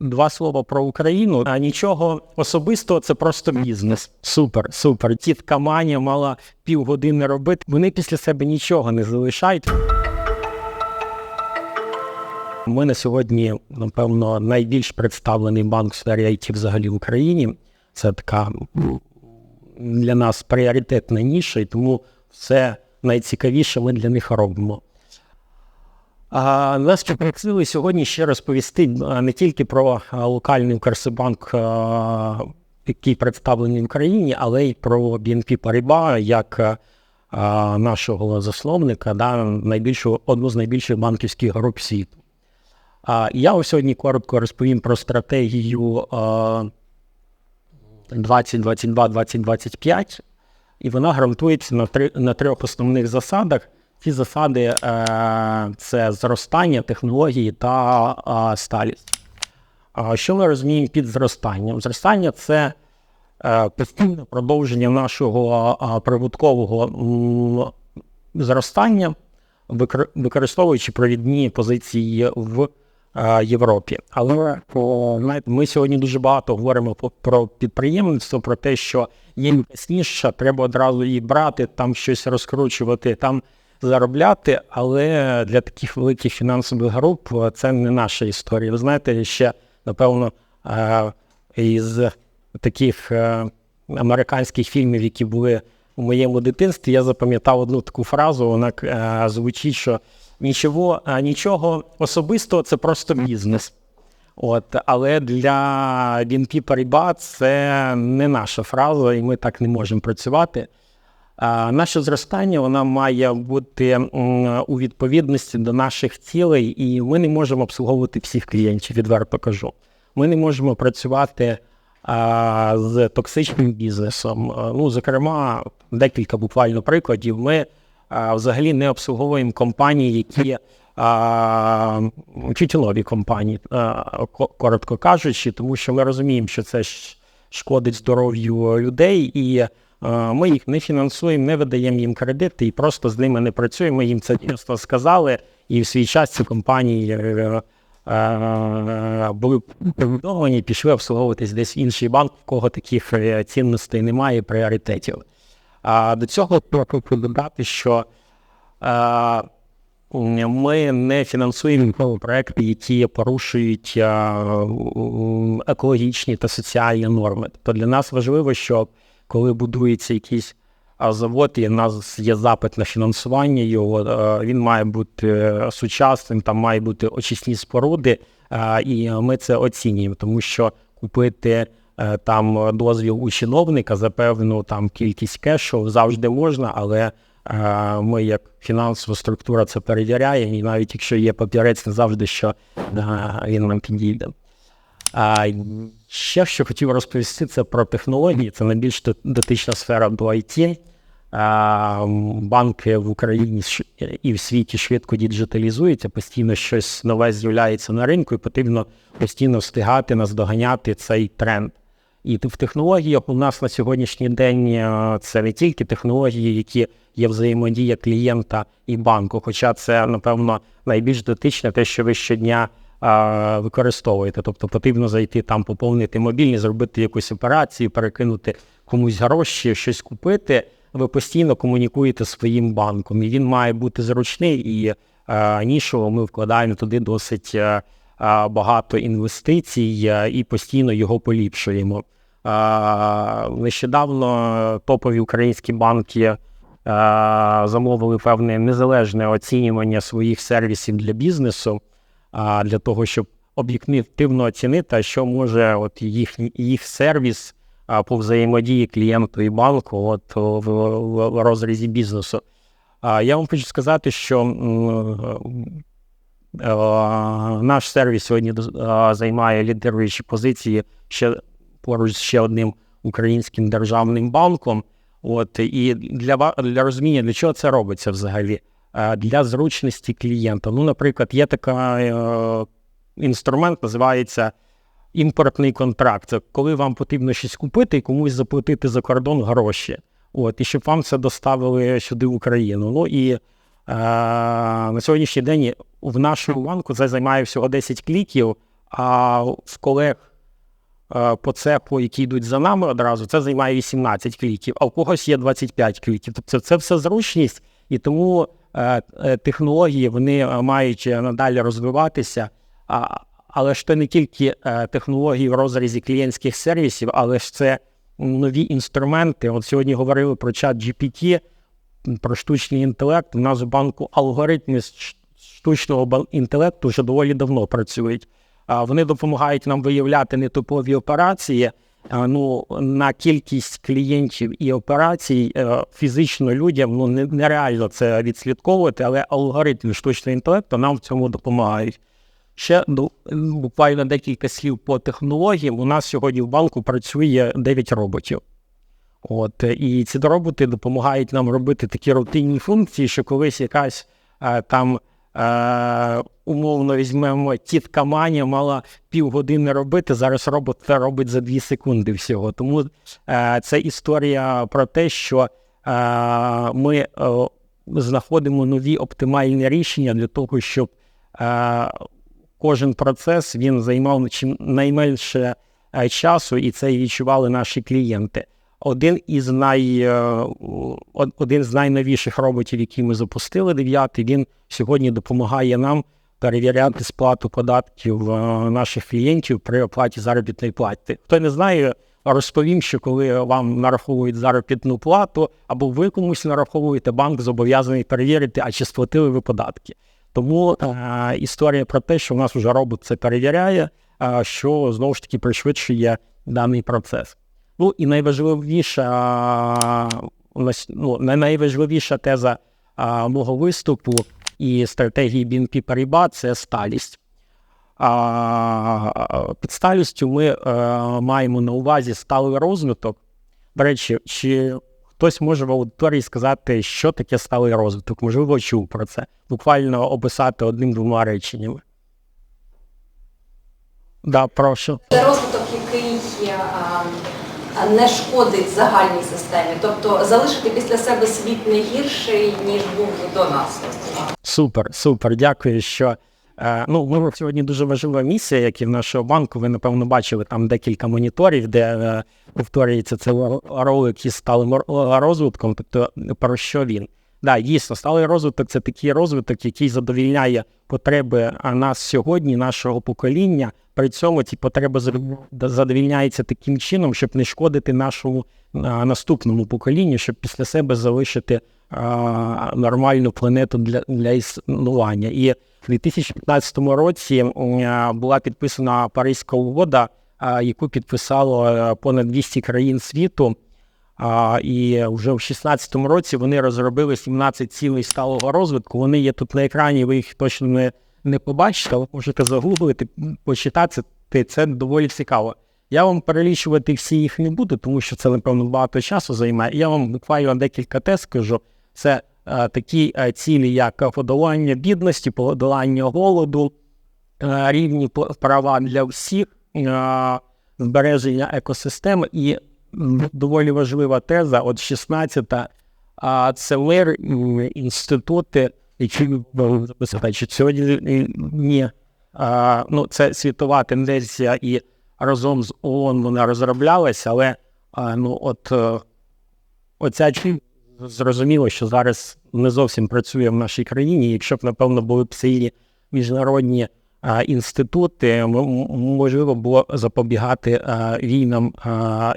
Два слова про Україну. А нічого особистого, це просто бізнес. Супер, супер. Тітка Маня мала півгодини робити. Вони після себе нічого не залишають. Ми на сьогодні, напевно, найбільш представлений банк в сфері IT взагалі в Україні. Це така для нас пріоритетна ніша, і тому все найцікавіше ми для них робимо. Нас попросили сьогодні ще розповісти не тільки про локальний Укрсибанк, який представлений в Україні, але й про BNP Paribas як нашого засновника, да, найбільшу, одну з найбільших банківських груп світу. Я сьогодні коротко розповім про стратегію 2022-2025, і вона ґрунтується на, три, на трьох основних засадах. Ці засади е, це зростання, технології та сталість. Що ми розуміємо під зростанням? Зростання це е, постійне продовження нашого прибуткового зростання, викор- використовуючи провідні позиції в е, Європі. Але ми сьогодні дуже багато говоримо про підприємництво, про те, що якась ніша, треба одразу її брати, там щось розкручувати, там заробляти. Але для таких великих фінансових груп це не наша історія. Ви знаєте, ще напевно е, із таких е, американських фільмів, які були у моєму дитинстві, я запам'ятав одну таку фразу. Вона е, звучить, що нічого, нічого особистого, це просто бізнес. От, але для BNP Paribas це не наша фраза, і ми так не можемо працювати. Наше зростання вона має бути у відповідності до наших цілей, і ми не можемо обслуговувати всіх клієнтів, відверто кажу. Ми не можемо працювати з токсичним бізнесом. Ну, зокрема, декілька буквально прикладів. Ми взагалі не обслуговуємо компанії, які тютюнові компанії, коротко кажучи, тому що ми розуміємо, що це шкодить здоров'ю людей, і ми їх не фінансуємо, не видаємо їм кредити і просто з ними не працюємо. Їм це чесно сказали, і в свій час ці компанії е, е, були повідомлені, пішли обслуговуватись десь в інший банк, в кого таких е, цінностей немає, пріоритетів. А до цього треба додати, що ми не фінансуємо проекти, які порушують екологічні та соціальні норми. Тобто для нас важливо, що коли будується якийсь завод, і в нас є запит на фінансування його, е, він має бути е, сучасним, там мають бути очисні споруди, е, і ми це оцінюємо, тому що купити там дозвіл у чиновника за певну там кількість кешу завжди можна, але ми як фінансова структура це перевіряємо, і навіть якщо є папірець, не завжди що він нам підійде. А ще що хотів розповісти, це про технології. Це найбільш до- дотична сфера до IT. Банки в Україні і в світі швидко діджиталізуються, постійно щось нове з'являється на ринку, і потрібно постійно встигати, наздоганяти цей тренд. І в технологіях у нас на сьогоднішній день е, це не тільки технології, які є взаємодія клієнта і банку, хоча це, напевно, найбільш дотичне те, що ви щодня використовуєте. Тобто потрібно зайти там, поповнити мобільні, зробити якусь операцію, перекинути комусь гроші, щось купити. Ви постійно комунікуєте своїм банком, і він має бути зручний. І а, нішу ми вкладаємо туди досить а, а, багато інвестицій і постійно його поліпшуємо. Нещодавно топові українські банки е, замовили певне незалежне оцінювання своїх сервісів для бізнесу, для того, щоб об'єктивно оцінити, що може от їх, їх сервіс по взаємодії клієнту і банку от, в, розрізі бізнесу. Я вам хочу сказати, що е, наш сервіс сьогодні е, займає лідируючі позиції ще поруч з ще одним українським державним банком. От і для для розуміння, для чого це робиться взагалі? Е, Для зручності клієнта. Ну, наприклад, є такий інструмент, називається імпортний контракт. Це коли вам потрібно щось купити і комусь заплатити за кордон гроші. От, і щоб вам це доставили сюди в Україну. Ну і е, на сьогоднішній день в нашому банку це займає всього 10 кліків. а в колег е, по цеху, які йдуть за нами одразу, це займає 18 кліків, а у когось є 25 кліків. Тобто це все зручність, і тому е, е, технології вони е, мають надалі розвиватися. Але ж це не тільки технології в розрізі клієнтських сервісів, але ж це нові інструменти. От сьогодні говорили про чат GPT, про штучний інтелект. У нас в банку алгоритми штучного інтелекту вже доволі давно працюють. Вони допомагають нам виявляти нетипові операції. А, Ну, на кількість клієнтів і операцій е, фізично людям ну, нереально це відслідковувати, але алгоритми штучного інтелекту нам в цьому допомагають. Ще ну, буквально декілька слів по технологіям. У нас сьогодні в банку працює 9 роботів. От, е, і ці роботи допомагають нам робити такі рутинні функції, що колись якась е, там е, умовно візьмемо тітка Маня мала півгодини робити. Зараз робот це робить за 2 секунди всього. Тому е, це історія про те, що е, ми е, знаходимо нові оптимальні рішення для того, щоб е, кожен процес він займав чим найменше е, часу, і це відчували наші клієнти. Один із най, е, один з найновіших роботів, які ми запустили, дев'ятий, він сьогодні допомагає нам перевіряти сплату податків е, наших клієнтів при оплаті заробітної плати. Хто не знає, розповім, що коли вам нараховують заробітну плату або ви комусь нараховуєте, банк зобов'язаний перевірити, а чи сплатили ви податки. Тому е, історія про те, що в нас вже робот це перевіряє, е, що знову ж таки пришвидшує даний процес. Ну і найважливіша, ну, найважливіша теза мого виступу і стратегії BNP Paribas – це сталість. А, під сталістю ми е, маємо на увазі сталий розвиток. До речі, чи хтось може в аудиторії сказати, що таке сталий розвиток? Можливо, чув про це. Буквально описати одним-двома реченнями. Да, прошу. Це розвиток, який а, не шкодить загальній системі, тобто залишити після себе світ не гірший, ніж був до нас. Супер, супер. Дякую, що. Е, ну, ми сьогодні дуже важлива місія, як і в нашого банку. Ви, напевно, бачили там декілька моніторів, де е, повторюється цей ро- ролик із сталим розвитком. Тобто, про що він? Да, дійсно, сталий розвиток це такий розвиток, який задовільняє потреби нас сьогодні, нашого покоління. При цьому ці потреби задовільняються таким чином, щоб не шкодити нашому а, наступному поколінню, щоб після себе залишити а, нормальну планету для, для існування. І в 2015 році а, була підписана Паризька угода, яку підписало понад 200 країн світу. А, і вже в 2016 році вони розробили 17 цілей сталого розвитку. Вони є тут на екрані, ви їх точно не, не побачите, але можете загуглити, почитати. Це- Це доволі цікаво. Я вам перелічувати всі їх не буду, тому що це, напевно, багато часу займає. Я вам буквально декілька тез скажу. Це е, такі е, цілі, як подолання бідності, подолання голоду, е, рівні права для всіх, е, збереження екосистеми і доволі важлива теза, от 16-та, а це мир, м, інститути, які забезпечують. Сьогодні е, ні, а, ну, це світова тенденція, і разом з ООН вона розроблялася, але а, ну, от, е, оця зрозуміло, що зараз не зовсім працює в нашій країні. Якщо б, напевно, були б сильні міжнародні інститути, можливо було запобігати війнам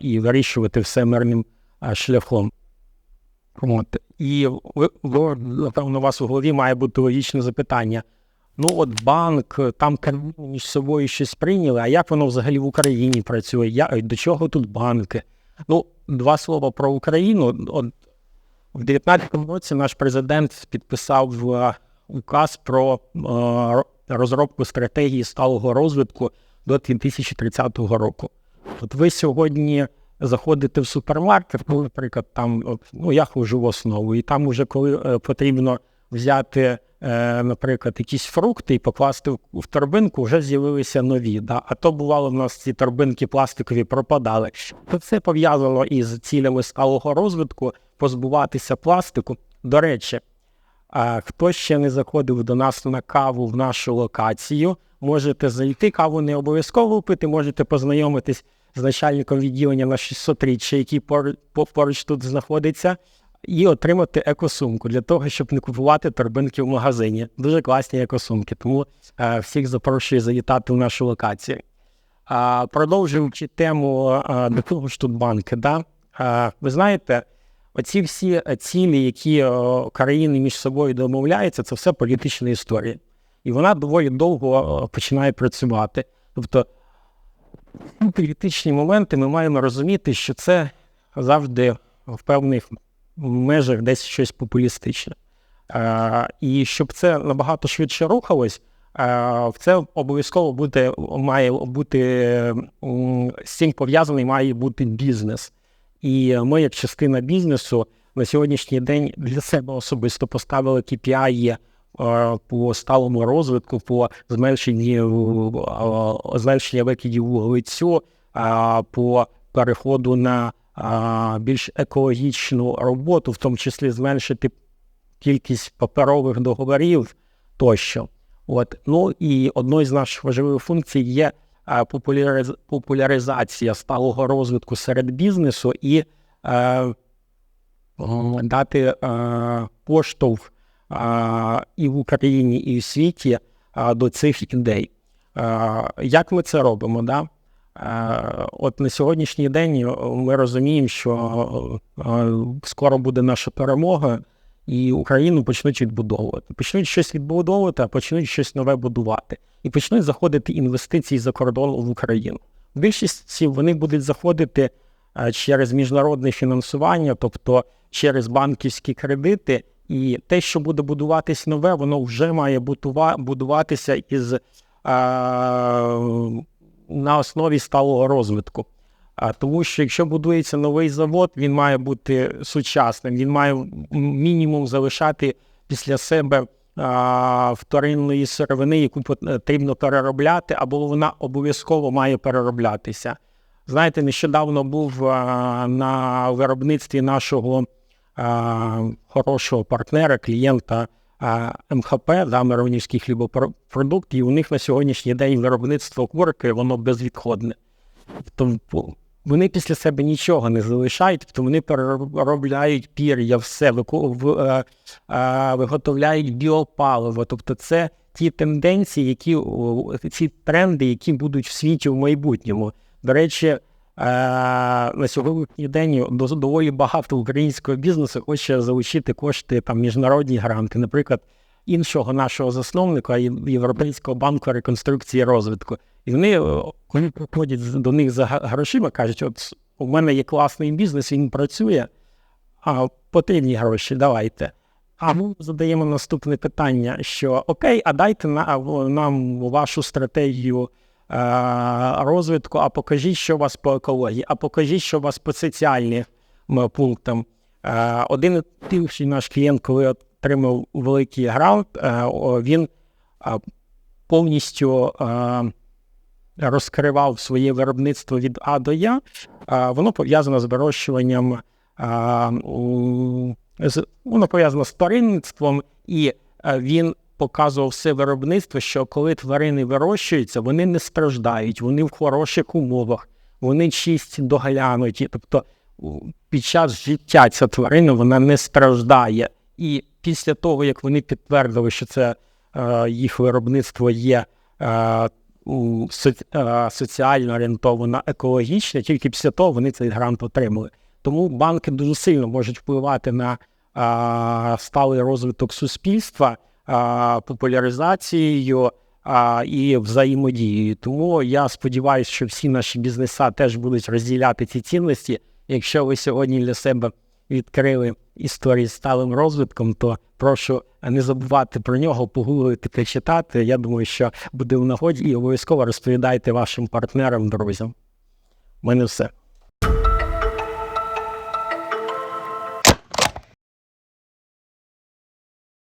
і вирішувати все мирним шляхом. От. І напевно, у вас у голові має бути логічне запитання. Ну, от банк, там країни між собою щось прийняли, а як воно взагалі в Україні працює? Я, до чого тут банки? Ну, два слова про Україну. От, в 2019 році наш президент підписав указ про ро- розробку стратегії сталого розвитку до 2030 року. От ви сьогодні заходите в супермаркет, ну, наприклад, там, ну я хожу в основу, і там уже коли е, потрібно взяти, е, наприклад, якісь фрукти і покласти в, торбинку, вже з'явилися нові. Да? А то бувало, в нас ці торбинки пластикові пропадали. То це пов'язано із цілями сталого розвитку, позбуватися пластику. До речі, хто ще не заходив до нас на каву в нашу локацію, можете зайти. Каву не обов'язково пити, можете познайомитись з начальником відділення на 600 річчя, який поруч, тут знаходиться, і отримати екосумку для того, щоб не купувати торбинки в магазині. Дуже класні екосумки. Тому е, всіх запрошую завітати в нашу локацію. Продовжуючи тему а, до того ж тут банки, да? ви знаєте, оці всі е, цілі, які країни між собою домовляються, це все політична історія. І вона доволі довго починає працювати. Тобто, в політичні моменти ми маємо розуміти, що це завжди в певних межах десь щось популістичне. Е, і щоб це набагато швидше рухалось, е, в це обов'язково буде, має бути з цим пов'язаний має бути бізнес. І ми, як частина бізнесу, на сьогоднішній день для себе особисто поставили KPI е, по сталому розвитку, по зменшенні, е, зменшенні викидів вуглецю, е, по переходу на е, більш екологічну роботу, в тому числі зменшити кількість паперових договорів тощо. От. Ну і одною з наших важливих функцій є е, популяриз... популяризація сталого розвитку серед бізнесу і е, дати е, поштовх е, і в Україні, і в світі е, до цих ідей. Е, як ми це робимо? Да? Е, От на сьогоднішній день е, ми розуміємо, що е, скоро буде наша перемога, і Україну почнуть відбудовувати. Почнуть щось відбудовувати, а почнуть щось нове будувати. І почнуть заходити інвестиції за кордон в Україну. В більшості вони будуть заходити е, через міжнародне фінансування, тобто через банківські кредити. І те, що буде будуватись нове, воно вже має будуватися із е, на основі сталого розвитку. А тому що якщо будується новий завод, він має бути сучасним, він має мінімум залишати після себе а, вторинної сировини, яку потрібно переробляти, або вона обов'язково має перероблятися. Знаєте, нещодавно був а, на виробництві нашого а, хорошого партнера, клієнта а, МХП, да, Миронівський хлібопродукт, і у них на сьогоднішній день виробництво курки, воно безвідходне. Тобто вони після себе нічого не залишають, тобто вони переробляють пір'я, все, е, е, виготовляють біопаливо. Тобто це ті тенденції, які ці тренди, які будуть в світі в майбутньому. До речі, е, на сьогоднішній день до- доволі багато українського бізнесу хоче залучити кошти там міжнародні гранти. Наприклад, іншого нашого засновника Європейського банку реконструкції і розвитку. І вони, е, коли приходять до них за грошима, кажуть: от у мене є класний бізнес, він працює, а потрібні гроші, давайте. А ми задаємо наступне питання: що окей, а дайте нам вашу стратегію е, розвитку, а покажіть, що у вас по екології, а покажіть, що у вас по соціальним пунктам. Е, один інший наш клієнт, коли отримав великий грант, е, він е, повністю е, розкривав своє виробництво від А до Я. Воно пов'язано з вирощуванням, воно пов'язано з тваринництвом, і він показував все виробництво, що коли тварини вирощуються, вони не страждають, вони в хороших умовах, вони чисті, доглянуті. Тобто під час життя ця тварина вона не страждає. І після того, як вони підтвердили, що це е, їх виробництво є е, е, соціально орієнтовано екологічне, тільки після того вони цей грант отримали. Тому банки дуже сильно можуть впливати на сталий розвиток суспільства, популяризацією і взаємодією. Тому я сподіваюся, що всі наші бізнеса теж будуть розділяти ці цінності. Якщо ви сьогодні для себе відкрили історії з сталим розвитком, то прошу не забувати про нього, погуглити, почитати. Я думаю, що буде в нагоді і обов'язково розповідайте вашим партнерам, друзям. У мене все.